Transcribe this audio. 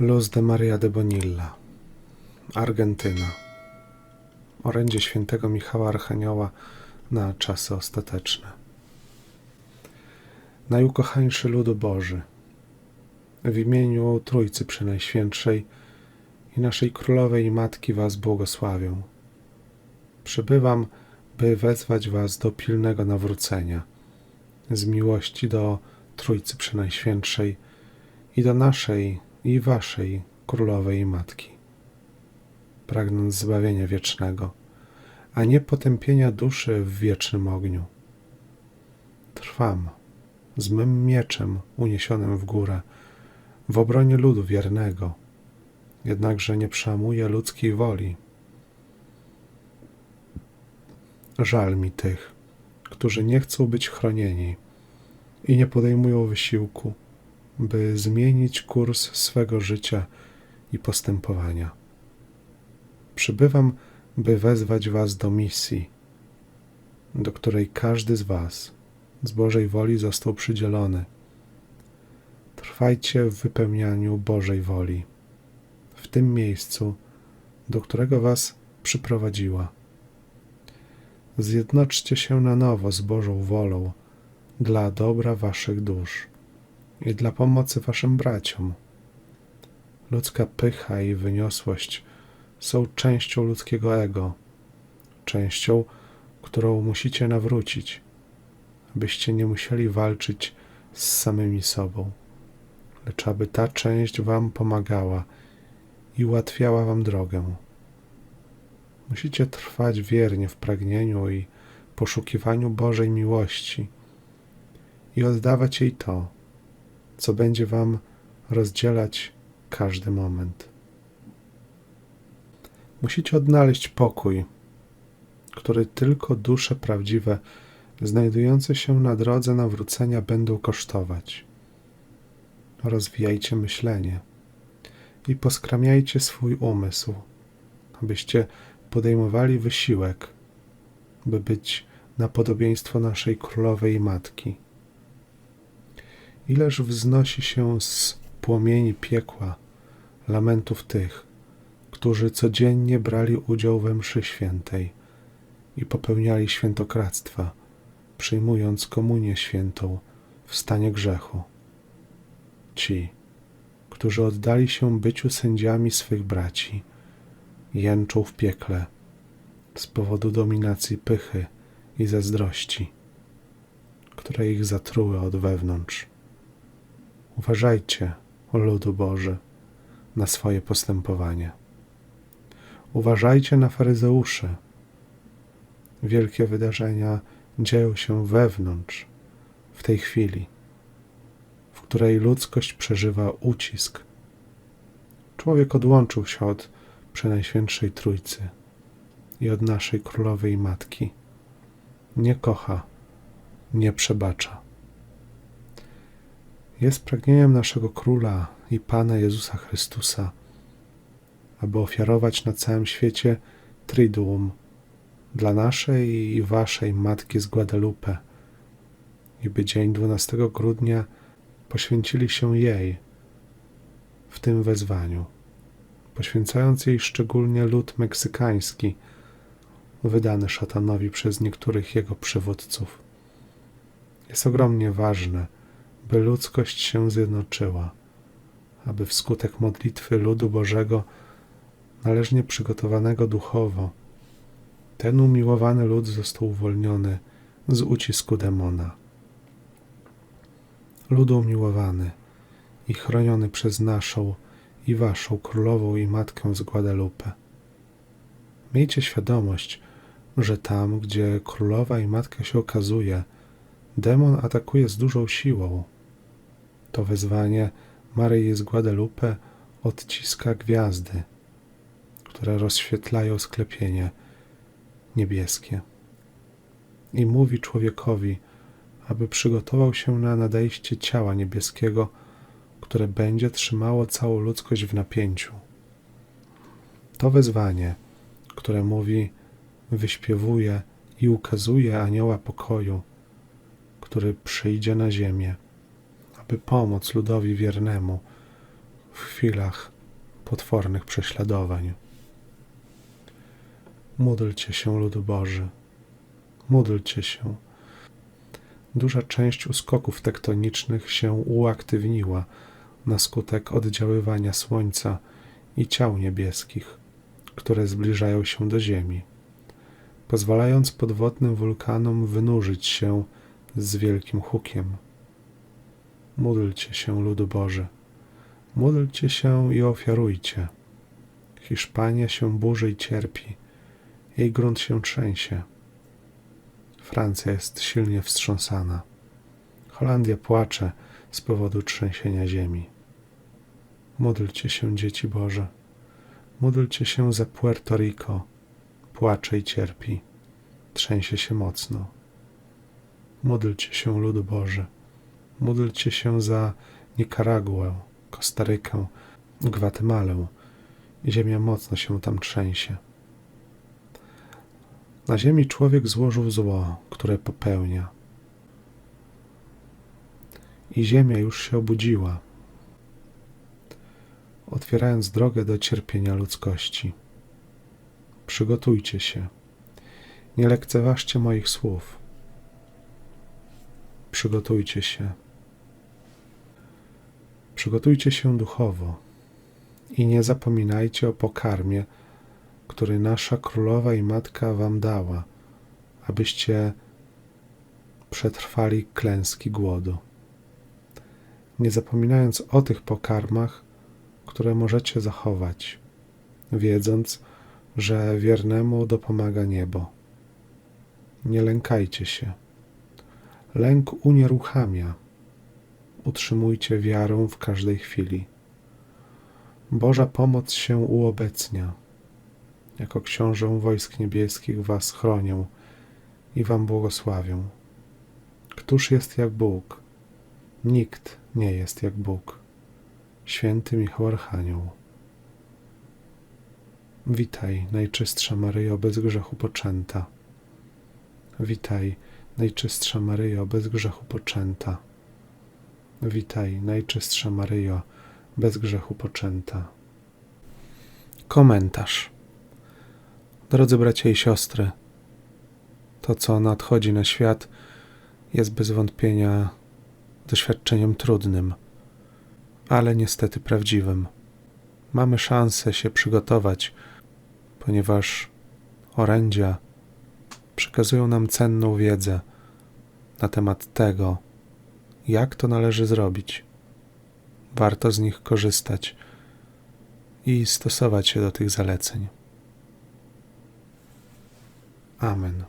Luz de Maria de Bonilla, Argentyna. Orędzie świętego Michała Archanioła na czasy ostateczne. Najukochańszy ludu Boży, w imieniu Trójcy Przenajświętszej i naszej Królowej i Matki Was błogosławię. Przybywam, by wezwać Was do pilnego nawrócenia, z miłości do Trójcy Przenajświętszej i do naszej i Waszej Królowej Matki, pragnąc zbawienia wiecznego, a nie potępienia duszy w wiecznym ogniu. Trwam z mym mieczem uniesionym w górę, w obronie ludu wiernego, jednakże nie przełamuję ludzkiej woli. Żal mi tych, którzy nie chcą być chronieni i nie podejmują wysiłku, by zmienić kurs swego życia i postępowania. Przybywam, by wezwać Was do misji, do której każdy z Was z Bożej woli został przydzielony. Trwajcie w wypełnianiu Bożej woli, w tym miejscu, do którego Was przyprowadziła. Zjednoczcie się na nowo z Bożą wolą dla dobra Waszych dusz i dla pomocy Waszym braciom. Ludzka pycha i wyniosłość są częścią ludzkiego ego, częścią, którą musicie nawrócić, abyście nie musieli walczyć z samymi sobą, lecz aby ta część Wam pomagała i ułatwiała Wam drogę. Musicie trwać wiernie w pragnieniu i poszukiwaniu Bożej miłości i oddawać jej to, co będzie Wam rozdzielać każdy moment. Musicie odnaleźć pokój, który tylko dusze prawdziwe, znajdujące się na drodze nawrócenia, będą kosztować. Rozwijajcie myślenie i poskramiajcie swój umysł, abyście podejmowali wysiłek, by być na podobieństwo naszej królowej i matki. Ileż wznosi się z płomieni piekła lamentów tych, którzy codziennie brali udział we mszy świętej i popełniali świętokradztwa, przyjmując komunię świętą w stanie grzechu. Ci, którzy oddali się byciu sędziami swych braci, jęczą w piekle z powodu dominacji pychy i zazdrości, które ich zatruły od wewnątrz. Uważajcie, o ludu Boży, na swoje postępowanie. Uważajcie na faryzeuszy. Wielkie wydarzenia dzieją się wewnątrz, w tej chwili, w której ludzkość przeżywa ucisk. Człowiek odłączył się od Przenajświętszej Trójcy i od naszej Królowej Matki. Nie kocha, nie przebacza. Jest pragnieniem naszego Króla i Pana Jezusa Chrystusa, aby ofiarować na całym świecie Triduum dla naszej i Waszej Matki z Guadalupe i by dzień 12 grudnia poświęcili się jej w tym wezwaniu, poświęcając jej szczególnie lud meksykański, wydany szatanowi przez niektórych jego przywódców. Jest ogromnie ważne, by ludzkość się zjednoczyła, aby wskutek modlitwy ludu Bożego, należnie przygotowanego duchowo, ten umiłowany lud został uwolniony z ucisku demona. Lud umiłowany i chroniony przez naszą i waszą królową i matkę z Guadalupe. Miejcie świadomość, że tam, gdzie królowa i matka się okazuje, demon atakuje z dużą siłą. To wezwanie Maryi z Guadalupe odciska gwiazdy, które rozświetlają sklepienie niebieskie. I mówi człowiekowi, aby przygotował się na nadejście ciała niebieskiego, które będzie trzymało całą ludzkość w napięciu. To wezwanie, które mówi, wyśpiewuje i ukazuje anioła pokoju, który przyjdzie na ziemię, aby pomóc ludowi wiernemu, w chwilach potwornych prześladowań. Módlcie się, ludu Boży. Módlcie się. Duża część uskoków tektonicznych się uaktywniła na skutek oddziaływania Słońca i ciał niebieskich, które zbliżają się do Ziemi, pozwalając podwodnym wulkanom wynurzyć się z wielkim hukiem. Módlcie się, ludu Boży. Módlcie się i ofiarujcie. Hiszpania się burzy i cierpi. Jej grunt się trzęsie. Francja jest silnie wstrząsana. Holandia płacze z powodu trzęsienia ziemi. Módlcie się, dzieci Boże. Módlcie się za Puerto Rico. Płacze i cierpi. Trzęsie się mocno. Módlcie się, ludu Boże. Módlcie się za Nikaraguę, Kostarykę, Gwatemalę. Ziemia mocno się tam trzęsie. Na ziemi człowiek złożył zło, które popełnia. I ziemia już się obudziła, otwierając drogę do cierpienia ludzkości. Przygotujcie się. Nie lekceważcie moich słów. Przygotujcie się. Przygotujcie się duchowo i nie zapominajcie o pokarmie, który nasza królowa i matka wam dała, abyście przetrwali klęski głodu. Nie zapominając o tych pokarmach, które możecie zachować, wiedząc, że wiernemu dopomaga niebo. Nie lękajcie się. Lęk unieruchamia. Utrzymujcie wiarę w każdej chwili. Boża pomoc się uobecnia. Jako książę wojsk niebieskich was chronię i wam błogosławię. Któż jest jak Bóg? Nikt nie jest jak Bóg. Święty Michał Archanioł. Witaj, Najczystsza Maryjo, bez grzechu poczęta. Witaj, Najczystsza Maryjo, bez grzechu poczęta. Witaj, Najczystsza Maryjo, bez grzechu poczęta. Komentarz. Drodzy bracia i siostry, to co nadchodzi na świat jest bez wątpienia doświadczeniem trudnym, ale niestety prawdziwym. Mamy szansę się przygotować, ponieważ orędzia przekazują nam cenną wiedzę na temat tego, jak to należy zrobić. Warto z nich korzystać i stosować się do tych zaleceń. Amen.